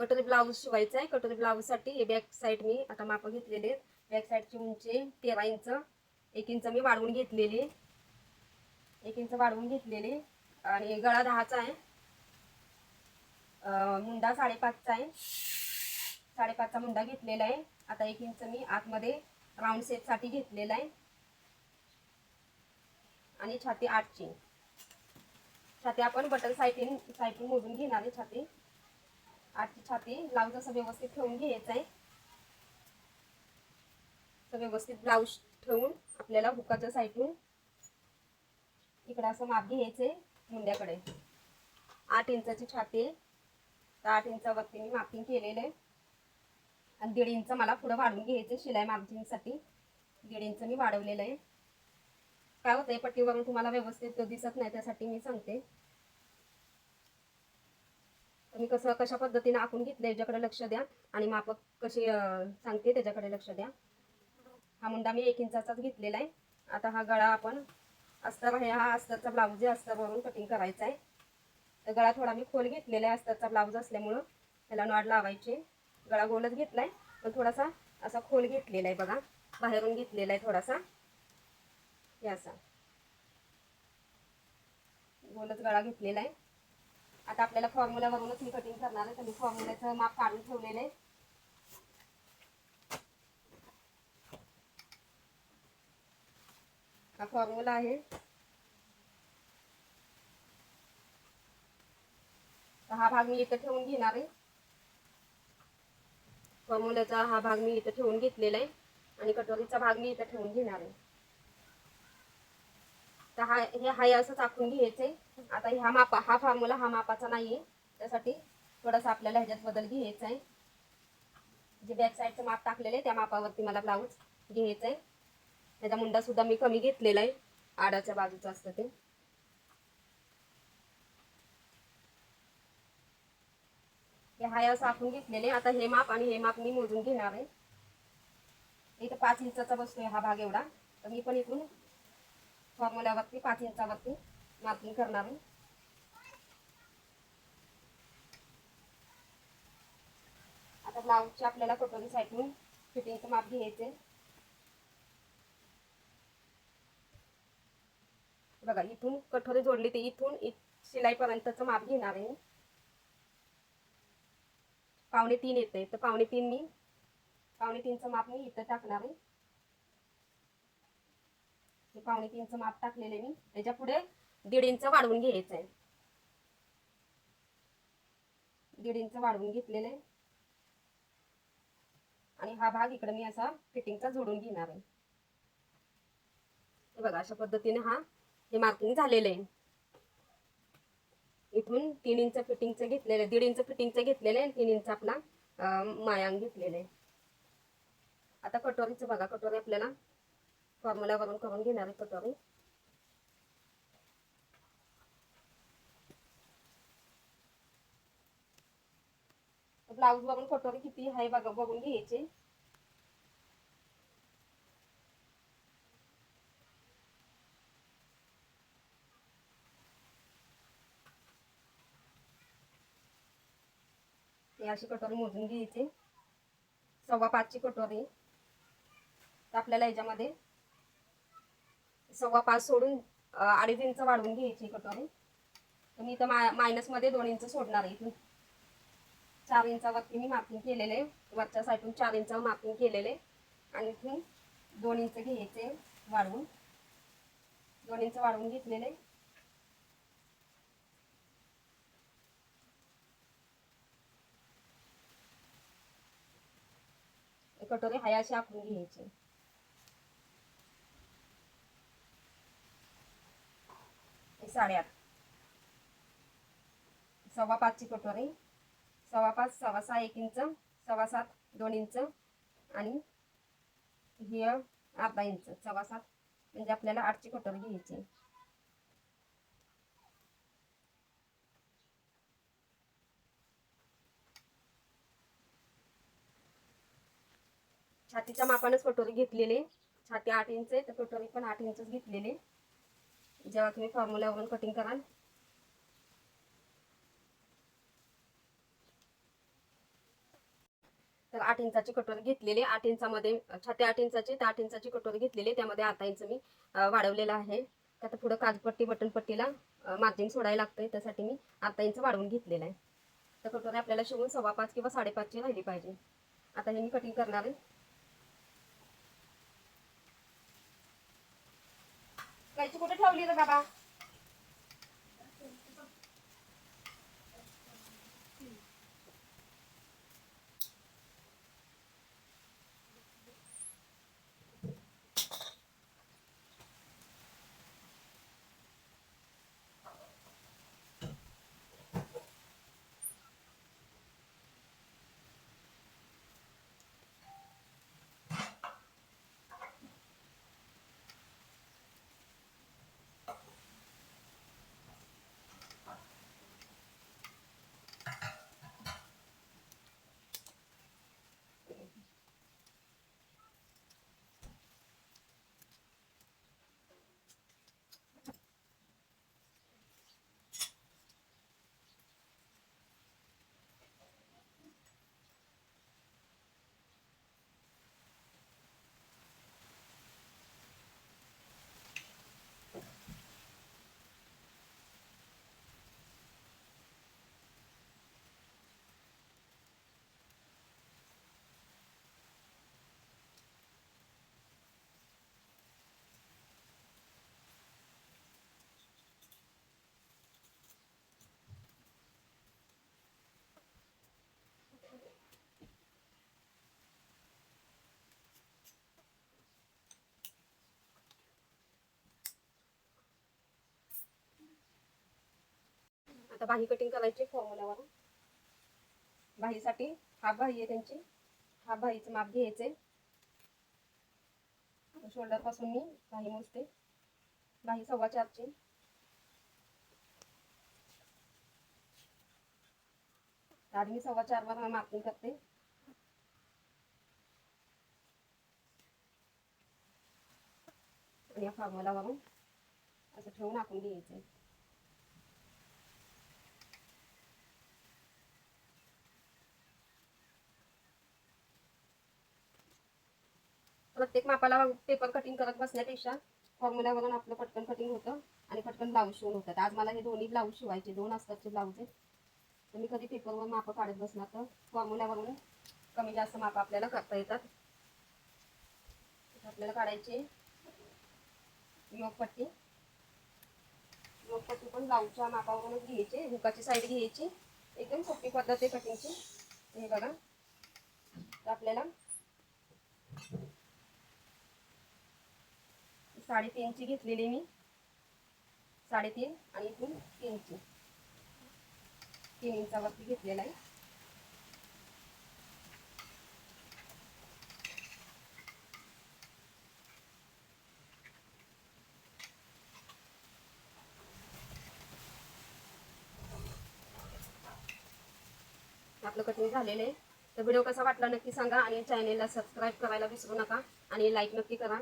कटोरी ब्लाऊज शिवायचा आहे. कटोरी ब्लाऊजसाठी हे बॅक साईड मी आता माप घेतलेले बॅक साईडची उंची तेरा इंच एक इंच मी वाढवून घेतलेली. एक इंच वाढवून घेतलेली. आणि गळा दहाचा आहे. मुंडा साडेपाचचा आहे. साडेपाचचा मुंडा घेतलेला आहे. आता एक इंच मी आतमध्ये राऊंडसाठी घेतलेला आहे. आणि छाती आठची. छाती आपण बटन साईटीन साईडून मोजून घेणार आहे छाती. छाती. ब्लाऊज असं व्यवस्थित ठेवून घ्यायचं आहे असं व्यवस्थित ब्लाऊज ठेवून आपल्याला हुकाच्या साईडून इकडं असं माप घ्यायचे मुंड्याकडे. आठ इंचाची छाती. आहे तर आठ इंचावरती मी मापिंग केलेलं आहे. आणि दीड इंच मला पुढं वाढवून घ्यायचं शिलाई मार्जिंगसाठी दीड इंच मी वाढवलेलं आहे. काय होतंय पट्टीवरून तुम्हाला व्यवस्थित दिसत नाही त्यासाठी मी सांगते. तुम्ही कसं कशा पद्धतीने आखून घेतलं याच्याकडे लक्ष द्या आणि मापक कशी सांगते त्याच्याकडे लक्ष द्या. हा मुंडा मी एक इंचाचाच घेतलेला आहे. आता हा गळा आपण अस्तर आहे हा अस्तरचा ब्लाऊज जे अस्तरवरून कटिंग करायचा आहे. तर गळा थोडा मी खोल घेतलेला आहे अस्तरचा ब्लाऊज असल्यामुळं त्याला नॉड लावायचे. गळा गोलच आहे पण थोडासा असा खोल घेतलेला आहे बघा. बाहेरून घेतलेला आहे थोडासा. हे असा. गोलच गळा घेतलेला आहे. आता आपल्याला फॉर्म्युल्यावरूनच मी कटिंग करणार आहे. तर मी फॉर्म्युलाचं माप काढून ठेवलेलं आहे. हा फॉर्म्युला आहे. हा भाग मी इथं ठेवून घेणार आहे. फॉर्म्युलाचा हा भाग मी इथं ठेवून घेतलेला आहे. आणि कटोरीचा भाग मी इथं ठेवून घेणार आहे. तर हा हे हाय असं चाकून घ्यायचे आता ह्या मापा हा फॉर्म्युला हा मापाचा नाही आहे त्यासाठी थोडासा आपल्याला ह्याच्यात बदल घ्यायचा आहे जे बॅक साईडचं माप टाकलेलं आहे त्या मापावरती मला ब्लाऊज घ्यायचं आहे त्याचा मुंडा सुद्धा मी कमी घेतलेला आहे. आडाच्या बाजूचं असतं ते. हे हाय असं आखून घेतलेले आता हे माप आणि हे माप मी मोजून घेणार आहे. इथं पाच इंचाचा बसतोय हा भाग एवढा. तर मी पण इकडून फॉर्म्युल्यावरती पाच इंचावरती मार्किंग करणार आहे. आता ब्लाऊजची आपल्याला कटोरी साईडून फिटिंगचं माप घ्यायचे बघा इथून कठोरी जोडली ते इथून शिलाईपर्यंतचं माप घेणार आहे पावणे तीन येते तर पावणे तीन मी पावणे तीनचं माप मी इथं टाकणार आहे. हे पावणे तीनचं माप टाकलेले मी. त्याच्या पुढे दीड इंच वाढवून घ्यायचं आहे. दीड इंच वाढवून घेतलेलं आहे. आणि हा भाग इकडे मी असा फिटिंगचा जोडून घेणार आहे. हे बघा अशा पद्धतीने हा हे मार्किंग झालेलं आहे. इथून तीन इंच फिटिंगचं घेतलेलं दीड इंच फिटिंगचं घेतलेलं आहे तीन इंच आपला मायांग घेतलेलं आहे. आता कटोरीचं बघा कटोरी आपल्याला फॉर्म्युल्यावरून करून घेणार आहे कटोरी ब्लाऊज वरून कटोरी किती आहे बघा बघून घ्यायचे. अशी कटोरी मोजून घ्यायची. सव्वा पाचची कटोरी. आपल्याला याच्यामध्ये सव्वा पाच सोडून अडीच इंच वाढवून घ्यायची कटोरी. तर मी इथं मा मायनसमध्ये दोन इंच सोडणार आहे इथून. चार इंचावरती मी मार्किंग केलेले आहे. वरच्या साईडून चार इंच मार्किंग केलेले. आणि इथून दोन इंच घ्यायचे वाढवून. दोन इंच वाढवून घेतलेले. कटोरी हाय अशी आखून घ्यायची. साडेआठ. सव्वा पाचची कटोरी सव्वा पाच सव्वा सहा एक इंच सव्वा सात दोन इंच आणि हे अर्धा इंच सव्वा सात. म्हणजे आपल्याला आठची कटोरी घ्यायची छातीच्या मापानच कटोरी घेतलेली छाती आठ इंच आहे तर कटोरी पण आठ इंचच घेतलेली जेव्हा तुम्ही फॉर्म्युल्यावरून कटिंग कराल. तर आठ इंचाची कटोरी घेतलेली आठ इंचामध्ये छाती आठ इंचाची त्या आठ इंचाची कटोरी घेतलेली त्यामध्ये आता इंच मी वाढवलेला आहे. आता पुढं काजपट्टी बटनपट्टीला मार्जिन सोडायला लागतंय त्यासाठी मी आता इंच वाढवून घेतलेला आहे. तर कटोरी आपल्याला शिवून सव्वा पाच किंवा साडेपाचची राहिली पाहिजे. आता हे मी कटिंग करणार आहे. कैची कुठे ठेवली रे बाबा आता बाही कटिंग करायची फॉर्म्युल्यावर बाहीसाठी हाफ बाही आहे त्यांची. हाफ बाहीचं माप घ्यायचे शोल्डरपासून मी बाही मोजते. बाही सव्वा चारची. आधी मी सव्वा चार वर मार्किंग करते. आणि या फॉर्म्युलावरून असं ठेवून आपण घ्यायचं प्रत्येक मापाला पेपर कटिंग करत बसण्यापेक्षा फॉर्म्युल्यावरून आपलं पटकन कटिंग होतं आणि पटकन ब्लाऊज शिवून होतात आज मला हे दोन्ही ब्लाऊज शिवायचे दोन असतात ब्लाऊज आहेत. तर मी कधी पेपरवर मापं काढत बसणार तर फॉर्म्युल्यावरून कमी जास्त माप आपल्याला करता येतात. आपल्याला काढायचे योगपट्टी. योगपट्टी पण ब्लाऊजच्या मापावरूनच घ्यायचे हुकाची साईड घ्यायची. एकदम सोपी पद्धत आहे कटिंगची हे बघा. तर आपल्याला साडेतीनची घेतलेली मी. साडेतीन आणि इथून तीनची. तीन इंचावरती घेतलेला आहे. आपलं कटिंग झालेलं आहे. तर व्हिडिओ कसा वाटला नक्की सांगा आणि चॅनेलला सबस्क्राईब करायला विसरू नका आणि लाईक नक्की करा.